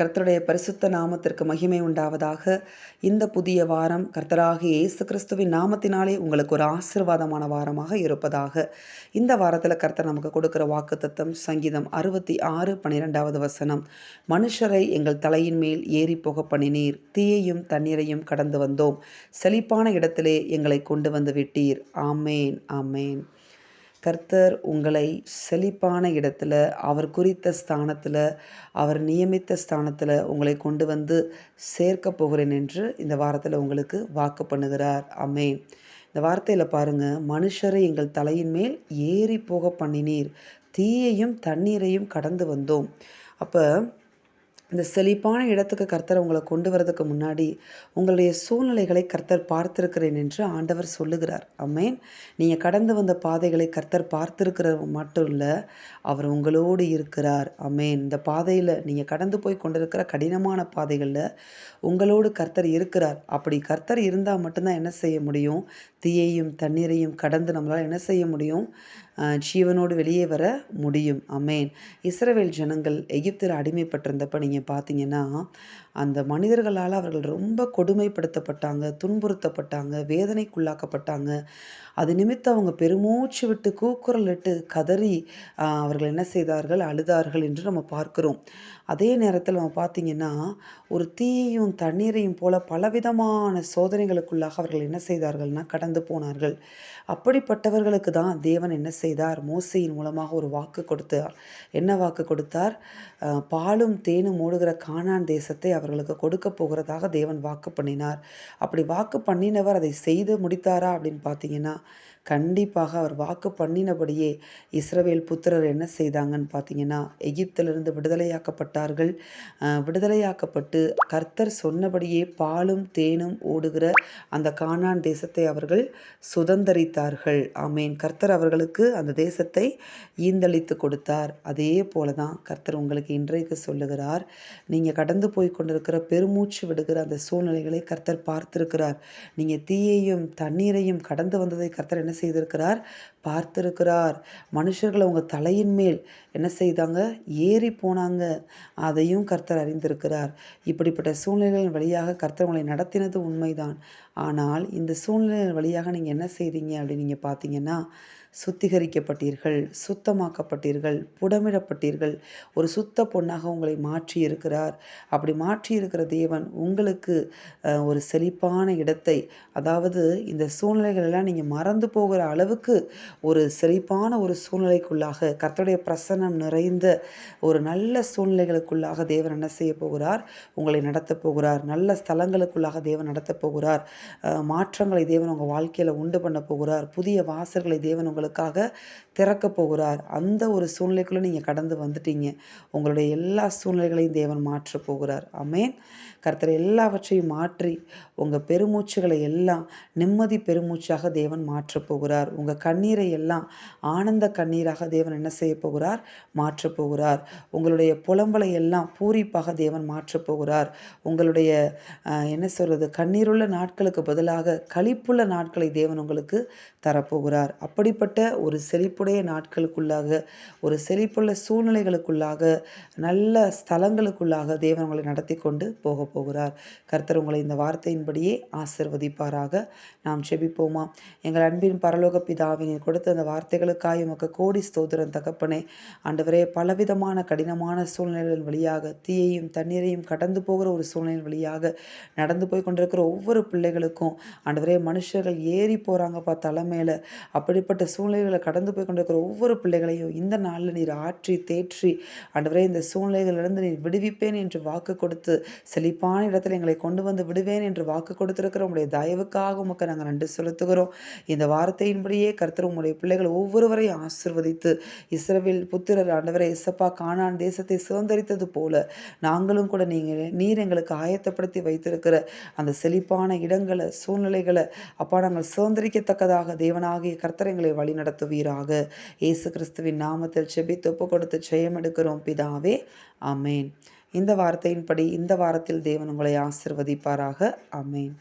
கர்த்தருடைய பரிசுத்த நாமத்திற்கு மகிமை உண்டாவதாக. இந்த புதிய வாரம் கர்த்தராக இயேசு கிறிஸ்துவின் நாமத்தினாலே உங்களுக்கு ஒரு ஆசிர்வாதமான வாரமாக இருப்பதாக. இந்த வாரத்தில் கர்த்தர் நமக்கு கொடுக்குற வாக்குத்தத்தம் சங்கீதம் அறுபத்தி ஆறு பன்னிரெண்டாவது வசனம். மனுஷரை எங்கள் தலையின் மேல் ஏறி போக பண்ணினீர். தீயையும் தண்ணீரையும் கடந்து வந்தோம். செழிப்பான இடத்திலே எங்களை கொண்டு வந்து விட்டீர். ஆமேன் ஆமேன். கர்த்தர் உங்களை செழிப்பான இடத்துல அவர் குறித்த ஸ்தானத்தில் அவர் நியமித்த ஸ்தானத்தில் உங்களை கொண்டு வந்து சேர்க்க போகிறேன் என்று இந்த வாரத்தில் உங்களுக்கு வாக்கு பண்ணுகிறார். அமேன் இந்த வார்த்தையில் பாருங்கள் மனுஷரை எங்கள் தலையின் மேல் ஏறி போக பண்ணினீர் தீயையும் தண்ணீரையும் கடந்து வந்தோம். அப்போ இந்த செழிப்பான இடத்துக்கு கர்த்தர் உங்களை கொண்டு வரதுக்கு முன்னாடி உங்களுடைய சூழ்நிலைகளை கர்த்தர் பார்த்திருக்கிறேன் என்று ஆண்டவர் சொல்லுகிறார். அம்மேன் நீங்கள் கடந்து வந்த பாதைகளை கர்த்தர் பார்த்திருக்கிற மட்டும் இல்லை அவர் உங்களோடு இருக்கிறார். அம்மேன் இந்த பாதையில் நீங்கள் கடந்து போய் கொண்டிருக்கிற கடினமான பாதைகளில் உங்களோடு கர்த்தர் இருக்கிறார். அப்படி கர்த்தர் இருந்தால் மட்டும்தான் என்ன செய்ய முடியும்? தீயையும் தண்ணீரையும் கடந்து நம்மளால் என்ன செய்ய முடியும்? ஜீவனோடு வெளியே வர முடியும். அமேன் இஸ்ரவேல் ஜனங்கள் எகிப்தில் அடிமைப்பட்டிருந்தப்ப நீங்கள் பார்த்தீங்கன்னா அந்த மனிதர்களால் அவர்கள் ரொம்ப கொடுமைப்படுத்தப்பட்டாங்க துன்புறுத்தப்பட்டாங்க வேதனைக்குள்ளாக்கப்பட்டாங்க. அது நிமித்தம் அவங்க பெருமூச்சு விட்டு கூக்குரல் இட்டு கதறி அவர்கள் என்ன செய்தார்கள்? அழுதார்கள் என்று நம்ம பார்க்கிறோம். அதே நேரத்தில் நம்ம பார்த்தீங்கன்னா ஒரு தீயையும் தண்ணீரையும் போல பலவிதமான சோதனைகளுக்குள்ளாக அவர்கள் என்ன செய்தார்கள்னா கடந்து போனார்கள். அப்படிப்பட்டவர்களுக்கு தான் தேவன் என்ன செய்தார். மோசையின் மூலமாக ஒரு வாக்கு கொடுத்தார். என்ன வாக்கு கொடுத்தார்? பாலும் தேனும் ஓடுகிற காணான் தேசத்தை அவர்களுக்கு கொடுக்க போகிறதாக தேவன் வாக்கு பண்ணினார். அப்படி வாக்கு பண்ணினவர் அதை செய்து முடித்தாரா அப்படின்னு பார்த்தீங்கன்னா கண்டிப்பாக அவர் வாக்கு பண்ணினபடியே இஸ்ரவேல் புத்திரர் என்ன செய்தாங்கன்னு பார்த்தீங்கன்னா எகிப்திலிருந்து விடுதலையாக்கப்பட்டார்கள். விடுதலையாக்கப்பட்டு கர்த்தர் சொன்னபடியே பாலும் தேனும் ஓடுகிற அந்த கானான் தேசத்தை அவர்கள் சுதந்திரித்தார்கள். ஆமேன். கர்த்தர் அவர்களுக்கு அந்த தேசத்தை ஈந்தளித்து கொடுத்தார். அதே போல தான் கர்த்தர் உங்களுக்கு இன்றைக்கு சொல்லுகிறார். நீங்கள் கடந்து போய் கொண்டிருக்கிற பெருமூச்சு விடுகிற அந்த சூழ்நிலைகளை கர்த்தர் பார்த்திருக்கிறார். நீங்கள் தீயையும் தண்ணீரையும் கடந்து வந்ததை கர்த்தர் என்ன என்ன செய்திருக்கிறார்? பார்த்திருக்கிறார். மனுஷர்களை அவங்க தலையின் மேல் என்ன செய்தாங்க? ஏறி போனாங்க. அதையும் கர்த்தர் அறிந்திருக்கிறார். இப்படிப்பட்ட சூழ்நிலைகளின் வழியாக கர்த்தர் உங்களை நடத்தினது உண்மைதான். ஆனால் இந்த சூழ்நிலையின் வழியாக நீங்கள் என்ன செய்தீங்க அப்படின்னு நீங்கள் பார்த்தீங்கன்னா சுத்திகரிக்கப்பட்டீர்கள் சுத்தமாக்கப்பட்டீர்கள் புடமிடப்பட்டீர்கள். ஒரு சுத்த பொண்ணாக உங்களை மாற்றி இருக்கிறார் அப்படி மாற்றி இருக்கிற தேவன் உங்களுக்கு ஒரு செழிப்பான இடத்தை அதாவது இந்த சூழ்நிலைகள் எல்லாம் நீங்கள் மறந்து போகிற அளவுக்கு ஒரு செழிப்பான ஒரு சூழ்நிலைக்குள்ளாக கர்த்தருடைய பிரசன்னம் நிறைந்த ஒரு நல்ல சூழ்நிலைகளுக்குள்ளாக தேவன் என்ன செய்ய போகிறார்? உங்களை நடத்தப் போகிறார். நல்ல ஸ்தலங்களுக்குள்ளாக தேவன் நடத்தப் போகிறார். மாற்றங்களை தேவன் உங்கள் வாழ்க்கையில் உண்டு பண்ண போகிறார். புதிய வாசல்களை தேவன் உங்கள் உங்களுக்காக திறக்க போகிறார். அந்த ஒரு சூழ்நிலைக்குள்ளே நீங்கள் கடந்து வந்துட்டீங்க. உங்களுடைய எல்லா சூழ்நிலைகளையும் தேவன் மாற்ற போகிறார். அமேன் கர்த்தர் எல்லாவற்றையும் மாற்றி உங்கள் பெருமூச்சுகளை எல்லாம் நிம்மதி பெருமூச்சாக தேவன் மாற்றப் போகிறார். உங்கள் கண்ணீரை எல்லாம் ஆனந்த கண்ணீராக தேவன் என்ன செய்ய போகிறார்? மாற்றப் போகிறார். உங்களுடைய புலம்பலை எல்லாம் பூரிப்பாக தேவன் மாற்றப் போகிறார். உங்களுடைய என்ன சொல்கிறது கண்ணீருள்ள நாட்களுக்கு பதிலாக களிப்புள்ள நாட்களை தேவன் உங்களுக்கு தரப்போகிறார் அப்படிப்பட்ட ஒரு செழிப்புடைய நாட்களுக்குள்ளாக ஒரு செழிப்புள்ள சூழ்நிலைகளுக்குள்ளாக நல்ல ஸ்தலங்களுக்குள்ளாக தேவன் உங்களை நடத்தி கொண்டு போக போகிறார். கர்த்தர் உங்களை இந்த வார்த்தையின்படியே ஆசிர்வதிப்பாராக. நாம் செபிப்போமா? எங்கள் அன்பின் பரலோக பிதாவினை கொடுத்த அந்த வார்த்தைகளுக்காக உமக்கு கோடி ஸ்தோதிரம் தகப்பனே. ஆண்டவரே பலவிதமான கடினமான சூழ்நிலைகளின் வழியாக தீயையும் தண்ணீரையும் கடந்து போகிற ஒரு சூழ்நிலை வழியாக நடந்து போய் கொண்டிருக்கிற ஒவ்வொரு பிள்ளைகளுக்கும் ஆண்டவரே மனுஷர்கள் ஏறி போகிறாங்கப்பா தலைமையில். அப்படிப்பட்ட சூழ்நிலைகளை கடந்து போய் கொண்டிருக்கிற ஒவ்வொரு பிள்ளைகளையும் இந்த நாளில் நீர் ஆற்றி தேற்றி ஆண்டவரே இந்த சூழ்நிலைகளிலிருந்து நீர் விடுவிப்பேன் என்று வாக்கு கொடுத்து செழிப்பான இடத்துல எங்களை கொண்டு வந்து விடுவேன் என்று வாக்கு கொடுத்திருக்கிற உங்களுடைய தயவுக்காக உமக்கு நாங்கள் நன்றி செலுத்துகிறோம். இந்த வார்த்தையின்படியே கருத்தர் உங்களுடைய பிள்ளைகள் ஒவ்வொருவரையும் ஆசிர்வதித்து இஸ்ரவேல் புத்திரர் ஆண்டவரை இசப்பா காணான் தேசத்தை சுதந்திரித்தது போல நாங்களும் கூட நீங்கள் நீர் எங்களுக்கு ஆயத்தப்படுத்தி வைத்திருக்கிற அந்த செழிப்பான இடங்களை சூழ்நிலைகளை அப்பா நாங்கள் சுதந்திரிக்கத்தக்கதாக தேவனாகிய கர்த்தர் எங்களை வழி நடத்துவீராக. இயேசு கிறிஸ்துவின் நாமத்தில் செபித்து ஒப்பு கொடுத்து ஜெயம் எடுக்கிறோம் பிதாவே. அமேன் இந்த வார்த்தையின்படி இந்த வாரத்தில் தேவன் உங்களை ஆசிர்வதிப்பாராக. அமேன்